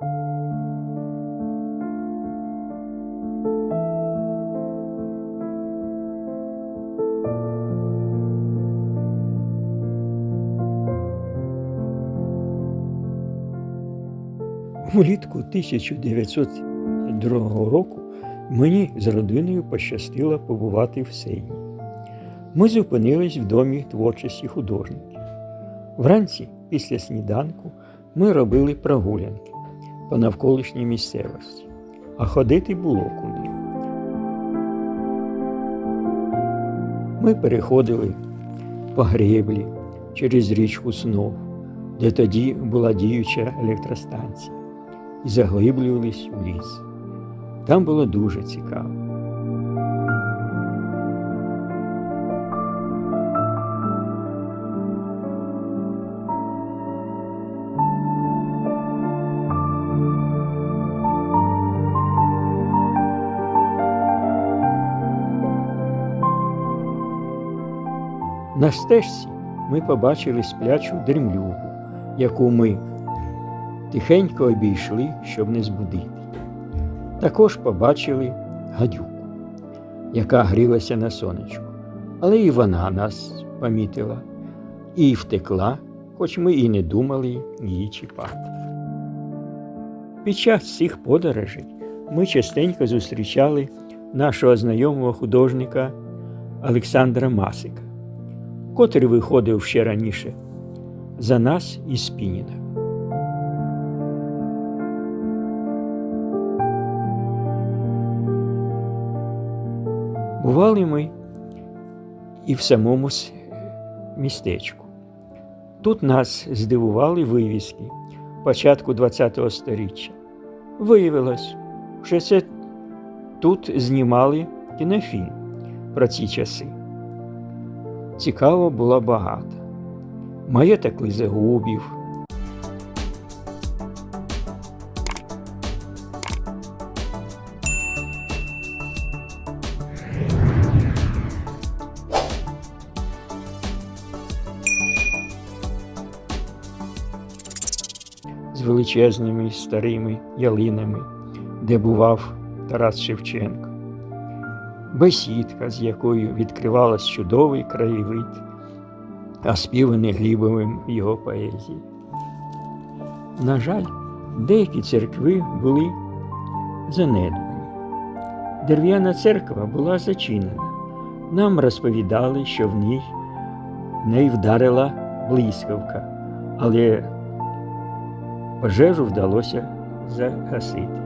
Влітку 1902 року мені з родиною пощастило побувати в Сейні. Ми зупинились в домі творчості художників. Вранці, після сніданку, ми робили прогулянки по навколишній місцевості, а ходити було куди. Ми переходили по греблі через річку Снов, де тоді була діюча електростанція, і заглиблювались у ліс. Там було дуже цікаво. На стежці ми побачили сплячу дрімлюгу, яку ми тихенько обійшли, щоб не збудити. Також побачили гадюку, яка грілася на сонечку, але і вона нас помітила і втекла, хоч ми і не думали її чіпати. Під час цих подорожей ми частенько зустрічали нашого знайомого художника Олександра Масика, котрий виходив ще раніше за нас із Пініна. Бували ми і в самому містечку. Тут нас здивували вивіски початку ХХ століття. Виявилось, що це тут знімали кінофільм про ці часи. Цікаво було багато. Маєток Лизегубів, з величезними старими ялинами, де бував Тарас Шевченко, бесідка, з якою відкривалась чудовий краєвид, а співаний Глібовим його поезії. На жаль, деякі церкви були занедбані. Дерев'яна церква була зачинена. Нам розповідали, що в ній в вдарила блискавка, але пожежу вдалося загасити.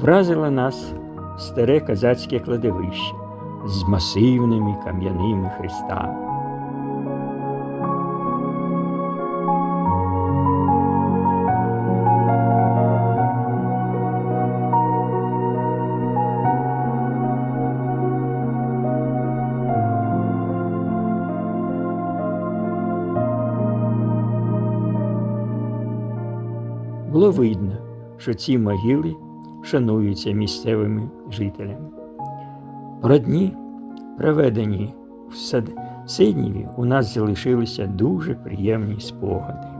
Вразило нас старе козацьке кладовище з масивними кам'яними хрестами. Було видно, що ці могили шануються місцевими жителями. Родні, проведені в Сидніві, у нас залишилися дуже приємні спогади.